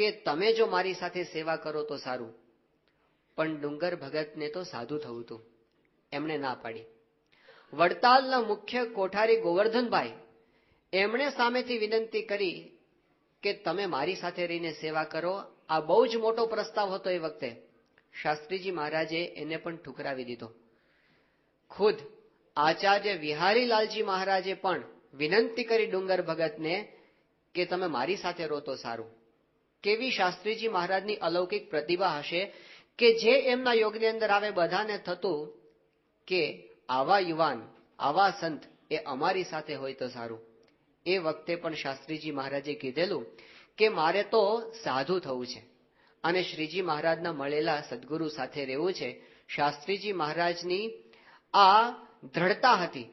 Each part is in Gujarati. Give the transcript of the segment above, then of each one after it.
કે તમે જો મારી સાથે સેવા કરો તો સારું. પણ ડુંગર ભગતને તો સાધુ થવું હતું. એમણે ના પાડી. વડતાલના મુખ્ય કોઠારી ગોવર્ધનભાઈ એમણે સામેથી વિનંતી કરી કે તમે મારી સાથે રહીને સેવા કરો. આ બહુ જ મોટો પ્રસ્તાવ હતો એ વખતે. શાસ્ત્રીજી મહારાજે એને પણ ઠુકરાવી દીધો. ખુદ આચાર્ય વિહારીલાલજી મહારાજે પણ વિનંતી કરી ડુંગર ભગતને કે તમે મારી સાથે રહો તો સારું. કેવી શાસ્ત્રીજી મહારાજની અલૌકિક પ્રતિભા હશે કે જે એમના યોગની અંદર આવે બધાને થતું કે આવા યુવાન, આવા સંત એ અમારી સાથે હોય તો સારું. એ વખતે પણ શાસ્ત્રીજી મહારાજે કીધેલું કે મારે તો સાધુ થવું છે અને શ્રીજી મહારાજના મળેલા સદગુરુ સાથે રહેવું છે. શાસ્ત્રીજી મહારાજની આ દ્રઢતા હતી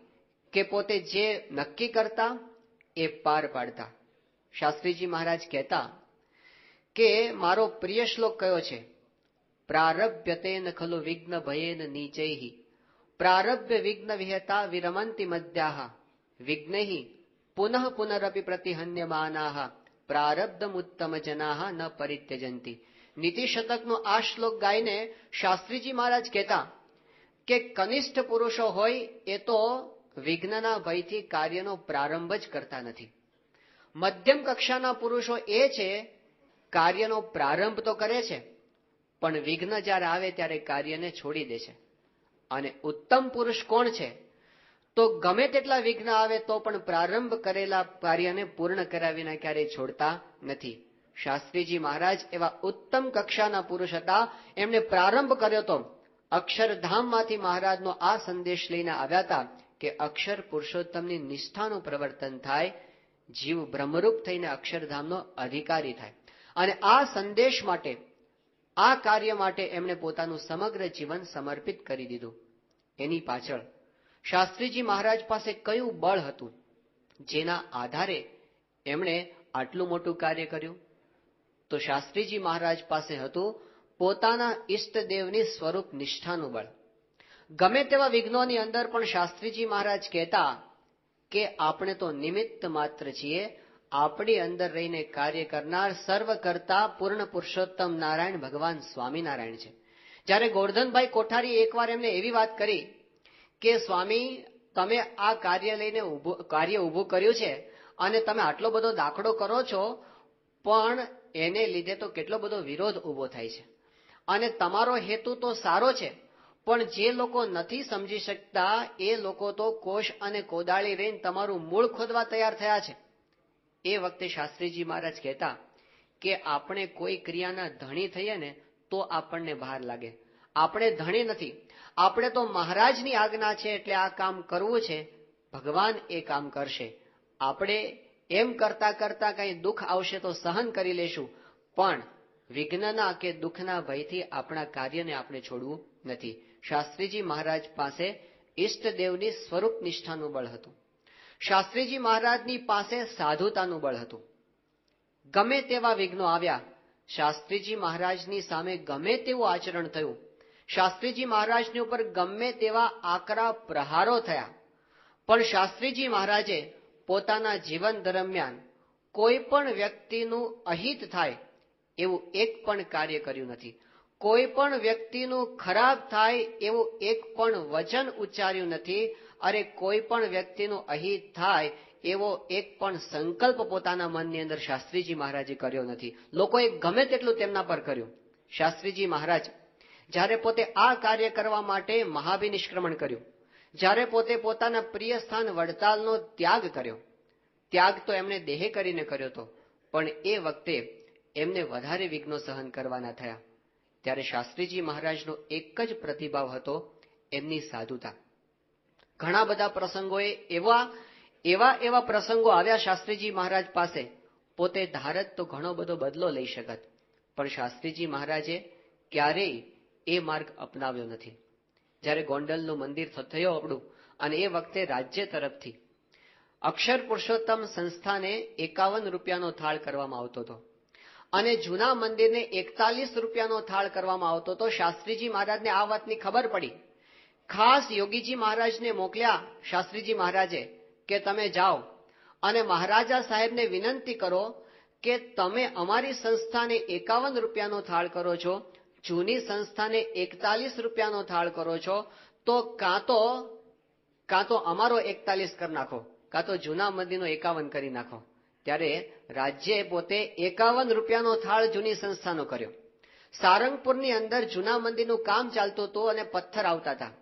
કે પોતે જે નક્કી કરતા એ પાર પાડતા. શાસ્ત્રીજી મહારાજ કહેતા કે મારો પ્રિય શ્લોક કયો છે? પ્રારભ્યતેન ખલુ વિઘ્ન ભયેન નીચૈહી પ્રારભ્ય વિઘ્ન વિહતા વિરમંતી મધ્યાહ વિઘ્નૈ પુનઃ પુનરપી પ્રતિહન્યમાનાહ. પ્રારબ્ધમુત્તમ જનાહ ન પરિત્યજંતી. નીતિ શતકનો આ શ્લોક ગાઈને શાસ્ત્રીજી મહારાજ કહેતા કે કનિષ્ઠ પુરુષો હોય એ તો વિઘ્નના ભયથી કાર્યનો પ્રારંભ જ કરતા નથી. મધ્યમ કક્ષાના પુરુષો એ છે કાર્યનો પ્રારંભ તો કરે છે, પણ વિઘ્ન જ્યારે આવે ત્યારે કાર્યને છોડી દે છે. અને ઉત્તમ પુરુષ કોણ છે? તો ગમે તેટલા વિઘ્ન આવે તો પણ પ્રારંભ કરેલા કાર્યને પૂર્ણ કર્યા વિના ક્યારેય છોડતા નથી. શાસ્ત્રીજી મહારાજ એવા ઉત્તમ કક્ષાના પુરુષ હતા, એમણે પ્રારંભ કર્યો તો અક્ષરધામમાંથી મહારાજનો આ સંદેશ લઈને આવ્યા હતા કે અક્ષર પુરુષોત્તમની નિષ્ઠાનું પ્રવર્તન થાય, જીવ બ્રહ્મરૂપ થઈને અક્ષરધામનો અધિકારી થાય. અને આ સંદેશ માટે, આ કાર્ય માટે એમણે પોતાનું સમગ્ર જીવન સમર્પિત કરી દીધું. એની પાછળ શાસ્ત્રીજી મહારાજ પાસે કયું બળ હતું, જેના આધારે એમણે આટલું મોટું કાર્ય કર્યું? તો શાસ્ત્રીજી મહારાજ પાસે હતું પોતાના ઈષ્ટદેવની સ્વરૂપ નિષ્ઠાનું બળ. ગમે તેવા વિઘ્નોની અંદર પણ શાસ્ત્રીજી મહારાજ કહેતા કે આપણે તો નિમિત્ત માત્ર છીએ આપણી અંદર રહીને કાર્ય કરનાર સર્વ કરતા પૂર્ણ પુરુષોત્તમ નારાયણ ભગવાન સ્વામિનારાયણ છે. જ્યારે ગોરધનભાઈ કોઠારી એકવાર એમને એવી વાત કરી કે, સ્વામી, તમે આ કાર્ય લઈને કાર્ય ઊભું કર્યું છે અને તમે આટલો બધો દાખલો કરો છો, પણ એને લીધે તો કેટલો બધો વિરોધ ઊભો થાય છે. અને તમારો હેતુ તો સારો છે, પણ જે લોકો નથી સમજી શકતા એ લોકો તો કોષ અને કોદાળી રહીને તમારું મૂળ ખોદવા તૈયાર થયા છે. એ વખતે શાસ્ત્રીજી મહારાજ કહેતા કે આપણે કોઈ ક્રિયાના ધણી થઈએ ને તો આપણને બહાર લાગે. આપણે ધણી નથી. આપણે તો મહારાજની આજ્ઞા છે એટલે આ કામ કરવું છે. ભગવાન એ કામ કરશે. આપણે એમ કરતા કરતા કઈ દુઃખ આવશે તો સહન કરી લેશું. પણ વિઘ્નના કે દુઃખના ભયથી આપણા કાર્યને આપણે છોડવું નથી. શાસ્ત્રીજી મહારાજ પાસે ઈષ્ટદેવની સ્વરૂપ નિષ્ઠાનું બળ હતું. શાસ્ત્રીજી મહારાજની પાસે સાધુતાનું બળ હતું. ગમે તેવા વિઘ્નો આવ્યા, શાસ્ત્રીજી મહારાજની સામે ગમે તેવું આચરણ થયું. શાસ્ત્રીજી મહારાજની ઉપર ગમે તેવા આકરા પ્રહારો થયા. પણ શાસ્ત્રીજી મહારાજે પોતાના જીવન દરમિયાન કોઈ પણ વ્યક્તિનું અહિત થાય એવું એક પણ કાર્ય કર્યું નથી. કોઈ પણ વ્યક્તિનું ખરાબ થાય એવું એક પણ વચન ઉચ્ચાર્યું નથી. અરે કોઈ પણ વ્યક્તિનું અહિત થાય એવો એક પણ સંકલ્પ પોતાના મનની અંદર શાસ્ત્રીજી મહારાજે કર્યો નથી. લોકોએ ગમે તેટલું તેમના પર કર્યું. શાસ્ત્રીજી મહારાજ, જ્યારે પોતે આ કાર્ય કરવા માટે મહાભિનિષ્ક્રમણ કર્યું, જ્યારે પોતે પોતાના પ્રિય સ્થાન વડતાલનો ત્યાગ કર્યો, ત્યાગ તો એમણે દેહે કરીને કર્યો હતો પણ એ વખતે એમને વધારે વિઘ્નો સહન કરવાના થયા. ત્યારે શાસ્ત્રીજી મહારાજનો એક જ પ્રતિભાવ હતો, એમની સાધુતા. ઘણા બધા પ્રસંગોએ એવા એવા એવા પ્રસંગો આવ્યા શાસ્ત્રીજી મહારાજ પાસે. પોતે ધારત તો ઘણો બધો બદલો લઈ શકત. પણ શાસ્ત્રીજી મહારાજે ક્યારેય એ માર્ગ અપનાવ્યો નથી. જ્યારે ગોંડલનું મંદિર થયું આપણું અને એ વખતે રાજ્ય તરફથી અક્ષર પુરુષોત્તમ સંસ્થાને એકાવન રૂપિયાનો થાળ કરવામાં આવતો હતો. અને જૂના મંદિરને એકતાલીસ રૂપિયાનો થાળ કરવામાં આવતો હતો. શાસ્ત્રીજી મહારાજને આ વાતની ખબર પડી. ખાસ યોગીજી મહારાજને મોકલ્યા શાસ્ત્રીજી મહારાજે કે તમે જાઓ અને મહારાજા સાહેબને વિનંતી કરો કે તમે અમારી સંસ્થાને એકાવન રૂપિયાનો થાળ કરો છો, જૂની સંસ્થાને એકતાલીસ રૂપિયાનો થાળ કરો છો, તો કાં તો કાં તો અમારો એકતાલીસ કરી નાખો, કાં તો જૂના મંદિરનો એકાવન કરી નાખો. ત્યારે રાજ્યએ પોતે એકાવન રૂપિયાનો થાળ જૂની સંસ્થાનો કર્યો. સારંગપુરની અંદર જૂના મંદિરનું કામ ચાલતું હતું અને પથ્થર આવતા હતા.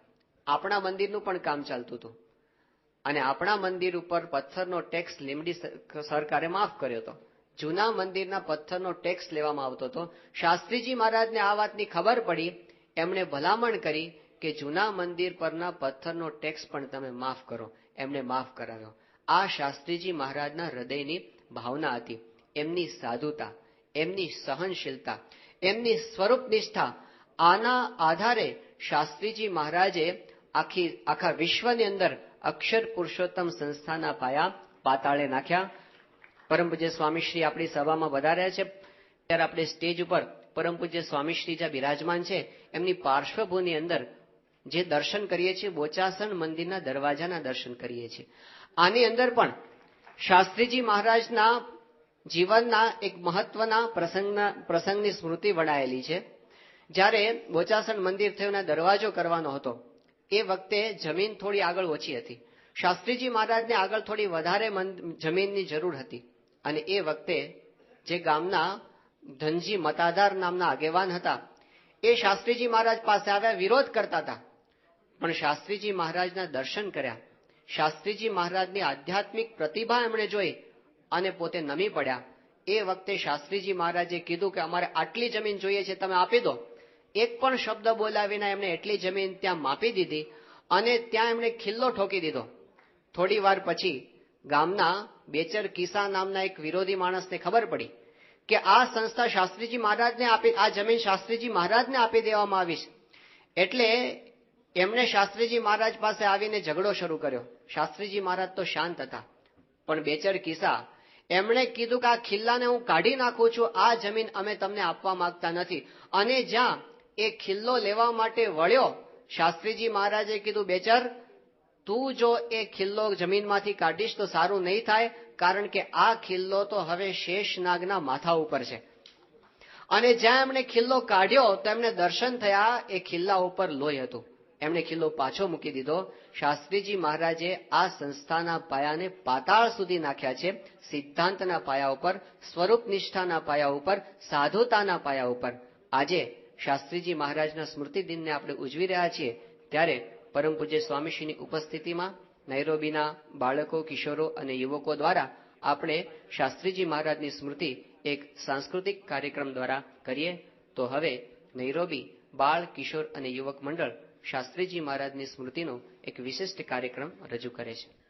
આપણા મંદિરનું પણ કામ ચાલતું હતું. અને આપણા મંદિર ઉપર પથ્થરનો ટેક્સ લીમડી સરકારે માફ કર્યો હતો. જૂના મંદિરના પથ્થરનો ટેક્સ લેવામાં આવતો હતો. શાસ્ત્રીજી મહારાજને આ વાતની ખબર પડી. એમણે ભલામણ કરી કે જૂના મંદિર પરના પથ્થરનો ટેક્સ પણ તમે માફ કરો. એમને માફ કરાવ્યો. આ શાસ્ત્રીજી મહારાજના હૃદયની ભાવના હતી. એમની સાધુતા, એમની સહનશીલતા, એમની સ્વરૂપ નિષ્ઠા આના આધારે શાસ્ત્રીજી મહારાજે આખી, આખા વિશ્વની અંદર અક્ષર પુરુષોત્તમ સંસ્થાના પાયા પાતાળે નાખ્યા. પરમ પૂજ્ય સ્વામીશ્રી આપણી સભામાં વધાર્યા છે. ત્યારે આપણે સ્ટેજ ઉપર પરમ પૂજ્ય સ્વામીશ્રી જ્યાં બિરાજમાન છે, એમની પાર્શ્વભૂની અંદર જે દર્શન કરીએ છીએ, બોચાસણ મંદિરના દરવાજાના દર્શન કરીએ છીએ. આની અંદર પણ શાસ્ત્રીજી મહારાજના જીવનના એક મહત્વના પ્રસંગના, પ્રસંગની સ્મૃતિ વણાયેલી છે. જ્યારે બોચાસણ મંદિર થયોના દરવાજો કરવાનો હતો એ વખતે જમીન થોડી આગળ ઓછી હતી. શાસ્ત્રીજી મહારાજને આગળ થોડી વધારે જમીનની જરૂર હતી. અને એ વખતે જે ગામના ધનજી મતાધાર નામના આગેવાન હતા, એ શાસ્ત્રીજી મહારાજ પાસે આવ્યા વિરોધ કરતા હતા. પણ શાસ્ત્રીજી મહારાજના દર્શન કર્યા. શાસ્ત્રીજી મહારાજની આધ્યાત્મિક પ્રતિભા એમણે જોઈ અને પોતે નમી પડ્યા. એ વખતે શાસ્ત્રીજી મહારાજે કીધું કે અમારે આટલી જમીન જોઈએ છે, તમે આપી દો. એક પણ શબ્દ બોલાવીને એમણે એટલી જમીન ત્યાં માપી દીધી અને ત્યાં એમણે ખિલ્લો ઠોકી દીધો. થોડી વાર પછી ગામના બેચર કિસા નામના એક વિરોધી માણસને ખબર પડી કે આ સંસ્થા શાસ્ત્રીજી મહારાજને આપી, આ જમીન શાસ્ત્રીજી મહારાજને આપી દેવામાં આવી છે. એટલે એમણે શાસ્ત્રીજી મહારાજ પાસે આવીને ઝઘડો શરૂ કર્યો. શાસ્ત્રીજી મહારાજ તો શાંત હતા. પણ બેચર કિસ્સા એમણે કીધું કે આ ખિલ્લાને હું કાઢી નાખું છું, આ જમીન અમે તમને આપવા માંગતા નથી. અને જ્યાં એ ખિલ્લો લેવા માટે વળ્યો. શાસ્ત્રીજી મહારાજે કીધું, બેચર, તું જો એ ખિલ્લો જમીનમાંથી કાઢીશ તો સારું નહીં થાય, કારણ કે આ ખિલ્લો તો હવે શેષનાગના માથા ઉપર છે. અને જ્યાં એમણે ખિલ્લો કાઢ્યો, તો એમને દર્શન થયા, એ ખિલ્લા ઉપર લોહી હતું. એમણે ખિલ્લો પાછો મૂકી દીધો. શાસ્ત્રીજી મહારાજે આ સંસ્થાના પાયાને પાતાળ સુધી નાખ્યા છે, સિદ્ધાંતના પાયા ઉપર સ્વરૂપ નિષ્ઠાના પાયા ઉપર, સાધુતાના પાયા ઉપર. આજે શાસ્ત્રીજી મહારાજના સ્મૃતિ દિનને આપણે ઉજવી રહ્યા છીએ, ત્યારે પરમ પૂજ્ય સ્વામીશ્રીની ઉપસ્થિતિમાં નૈરોબીના બાળકો, કિશોરો અને યુવકો દ્વારા આપણે શાસ્ત્રીજી મહારાજની સ્મૃતિ એક સાંસ્કૃતિક કાર્યક્રમ દ્વારા કરીએ. તો હવે નૈરોબી, બાળ, કિશોર અને યુવક મંડળ શાસ્ત્રીજી મહારાજની સ્મૃતિનો એક વિશિષ્ટ કાર્યક્રમ રજૂ કરે છે.